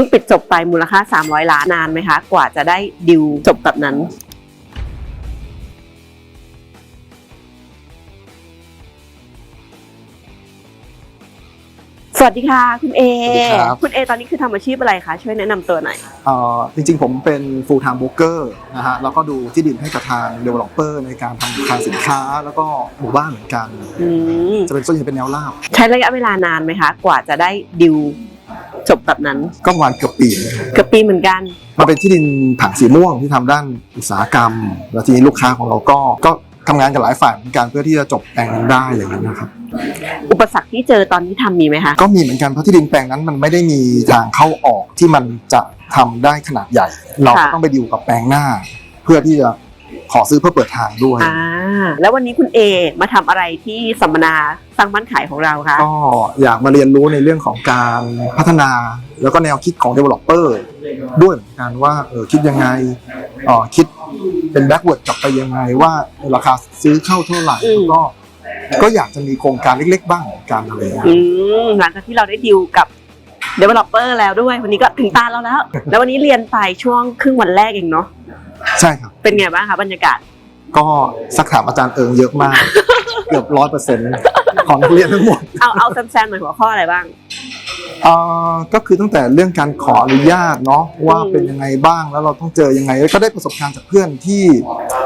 พิ่งปิดจบไปมูลค่า 300 ล้านนานไหมคะ กว่าจะได้ดิวจบแบบนั้นสวัสดีค่ะ คุณเอ สวัสดีครับ คุณเอตอนนี้คือทำอาชีพอะไรคะ ช่วยแนะนำตัวหน่อย เอ่อจริงๆ ผมเป็น full time broker นะฮะแล้วก็ดูที่ดินให้กับทาง developer ในการทำทางสินค้าแล้วก็หมู่บ้านเหมือนกัน อืมจะเป็นส่วนใหญ่เป็นแนวราบ ใช้ระยะเวลานานไหมคะ กว่าจะได้ดิว จบแบบนั้นก็ประมาณเกือบปีนะครับเกือบปีเหมือนกัน มันเป็นที่ดินผังสีม่วงที่ทำด้านอุตสาหกรรม แล้วทีนี้ลูกค้าของเราก็ก็ทำงานกับหลายฝ่ายเหมือนกันเพื่อที่จะจบแปลงนั้นได้อะไรอย่างนี้ยนะครับ อุปสรรคที่เจอตอนที่ทำมีไหมคะ ก็มีเหมือนกันเพราะที่ดินแปลงนั้นมันไม่ได้มีทางเข้าออกที่มันจะทำได้ขนาดใหญ่ เราก็ค่ะ ต้องไปดิวกับแปลงหน้า เพื่อที่จะ ขอซื้อเพื่อเปิดทางด้วย อ่าแล้ววันนี้คุณเอมาทำอะไรที่สัมมนาสร้างบ้านขายของเราคะก็อยากมาเรียนรู้ในเรื่องของการพัฒนา แล้วก็แนวคิดของ developer ด้วยเหมือนกันว่าเออคิดยังไงเออคิดเป็น backward กลับไปยังไงว่าราคาซื้อเข้าเท่าไหร่อืมแล้วก็ ก็อยากจะมีโครงการเล็กๆ บ้างเหมือนกันอะไรอย่างเงี้ย อืมหลังจากที่เราได้ดิวกับ developer แล้วด้วยวันนี้ก็ถึงตาเราแล้ว แล้ววันนี้เรียนไปช่วงครึ่งวันแรกเองเนาะ ใช่ครับ เป็นไงบ้างคะบรรยากาศ ก็สักถามอาจารย์เอิงเยอะมาก เกือบร้อยเปอร์เซ็นต์ของนักเรียนทั้งหมด เอาเอาแซมๆหน่อยหัวข้ออะไรบ้างเอ่อก็คือตั้งแต่เรื่องการขออนุญาตเนาะว่าอืมเป็นยังไงบ้างแล้วเราต้องเจอยังไงแล้วก็ได้ประสบการณ์จากเพื่อนที่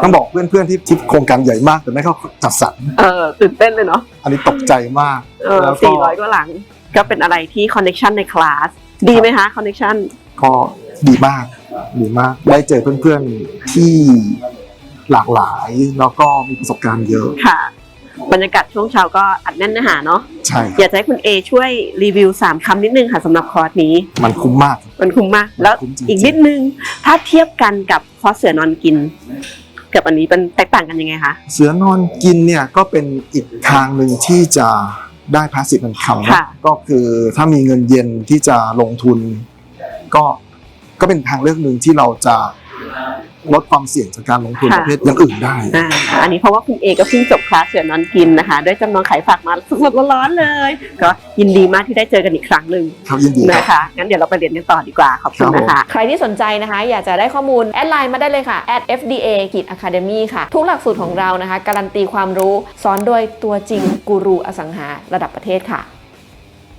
ต้องบอกเพื่อนๆที่ที่โครงการใหญ่มากแต่ไม่เข้าจัดสรรเออตื่นเต้นเลยเนาะอันนี้ตกใจมากเออแล้วก็สี่ร้อยกว่าหลัง ก็เป็นอะไรที่คอนเน c t ชันในคลาสดีไหมคะคอนเน c t ชันก็ดีมาก ดีมาก ได้เจอเพื่อนๆที่หลากหลาย แล้วก็มีประสบการณ์เยอะค่ะ บรรยากาศช่วงเช้าก็อัดแน่นเนื้อหาเนาะใช่อยากจะให้คุณเอช่วยรีวิว 3คำนิดนึงค่ะสำหรับคอร์สนี้ มันคุ้มมาก มันคุ้มมาก แล้วคุ้มจริงๆ อีกนิดนึง ถ้าเทียบกันกับคอร์สเสือนอนกิน กับอันนี้เป็นแตกต่างกันยังไงคะ เสือนอนกินเนี่ยก็เป็นอีกทางหนึ่งที่จะได้พาสซีฟเป็นคำค่ะ ก็คือถ้ามีเงินเย็นที่จะลงทุน ก็ ก็เป็นทางเลือกหนึ่งที่เราจะลดความเสี่ยงจากการลงทุนประเภทอย่างอื่นได้อ่าอันนี้เพราะว่าคุณเอก็เพิ่งจบคลาสเสือนอนกินนะคะด้วยจำนองขายฝากมาสดๆร้อนๆเลย ก็ยินดีมากที่ได้เจอกันอีกครั้งหนึ่งครับยินดีครับ นะคะงั้นเดี๋ยวเราไปเรียนกันต่อดีกว่าขอบคุณครับผมนะคะใครที่สนใจนะคะ อยากจะได้ข้อมูล แอดไลน์มาได้เลยค่ะ @fda กิจ academy ค่ะ ทุกหลักสูตรของเรานะคะ การันตีความรู้ สอนโดยตัวจริงกูรูอสังหาระดับประเทศค่ะ